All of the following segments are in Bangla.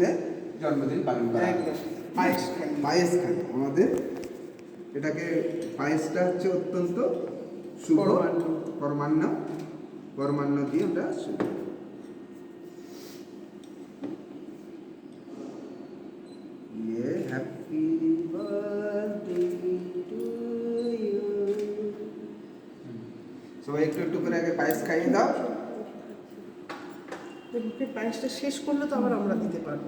দেয় জন্মদিন পালন করা পায়েস খায় আমাদের এটাকে পায়েসটা হচ্ছে অত্যন্ত শুভ। পরমান্ন। পরমান্ন। দিয়ে আমরা শুভ। ইয়ে হ্যাপি বার্থডে টু ইউ। সবাই একটু একটু করে আগে পায়েস খাইয়ে দাও। মুখের পায়েসটা শেষ করলে তো আবার আমরা দিতে পারব।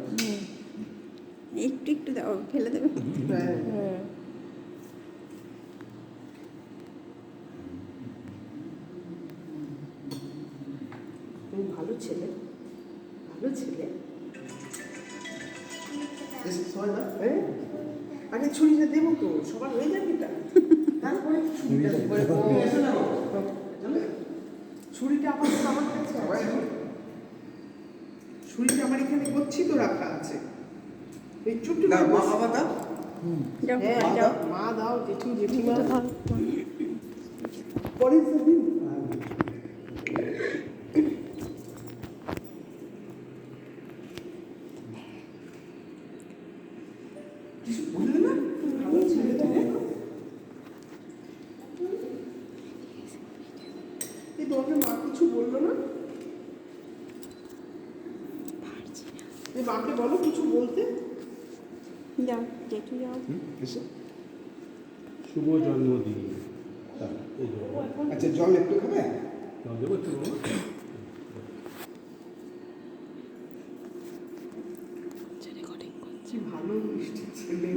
একটু একটু দাও ফেলে দেবে? হ্যাঁ। ভালো ছেলে ভালো ছেলে। হ্যাঁ আগে ছুরিটা দেবো তো সবার হয়ে যাবে এটা। তারপরে ছুরিটা ছুরিটা আপাতত আমার কাছে ছুরিটা আমার এখানে গচ্ছিত রাখা আছে। এই ছোট্ট মা বাবা দাও। হ্যাঁ মা দাও। মা দাও জেঠু জেঠিমা। এটা ধর। পরে সেদিন কিছু বললে না? ভালো ছেলে তো এই তোমাকে মা কিছু বলল না? মাকে বলো কিছু বলতে। যাও জেঠু যাও। শুভ জন্মদিন। তা, এই যে, আচ্ছা জল একটু খাবে? জল দেবো একটু ভালো মিষ্টি ছেলে